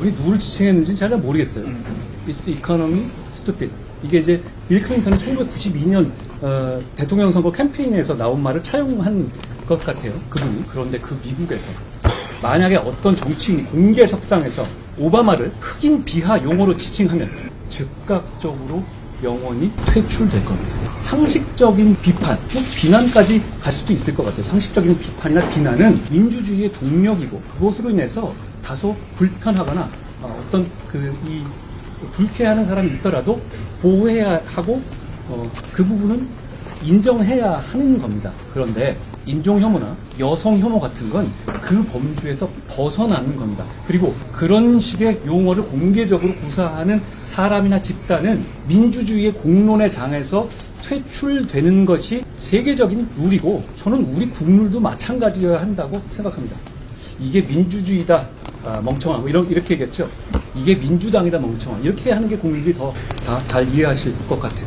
그분이 누구를 지칭했는지 잘 모르겠어요. It's economy stupid. 이게 이제 빌 클린턴이 1992년 어, 대통령 선거 캠페인에서 나온 말을 차용한 것 같아요. 그분이. 그런데 그 미국에서 만약에 어떤 정치인이 공개 석상에서 오바마를 흑인 비하 용어로 지칭하면 즉각적으로 영원히 퇴출될 겁니다. 상식적인 비판, 뭐 비난까지 갈 수도 있을 것 같아요. 상식적인 비판이나 비난은 민주주의의 동력이고 그것으로 인해서 다소 불편하거나 어, 어떤 그 이 불쾌하는 사람이 있더라도 보호해야 하고 어, 그 부분은 인정해야 하는 겁니다. 그런데 인종 혐오나 여성 혐오 같은 건 그 범주에서 벗어나는 겁니다. 그리고 그런 식의 용어를 공개적으로 구사하는 사람이나 집단은 민주주의의 공론의 장에서 퇴출되는 것이 세계적인 룰이고 저는 우리 국룰도 마찬가지여야 한다고 생각합니다. 이게 민주주의다 아, 멍청하고 이런 이렇게 얘기했죠. 이게 민주당이다 멍청한 이렇게 하는 게 국민들이 더 다 잘 이해하실 것 같아요.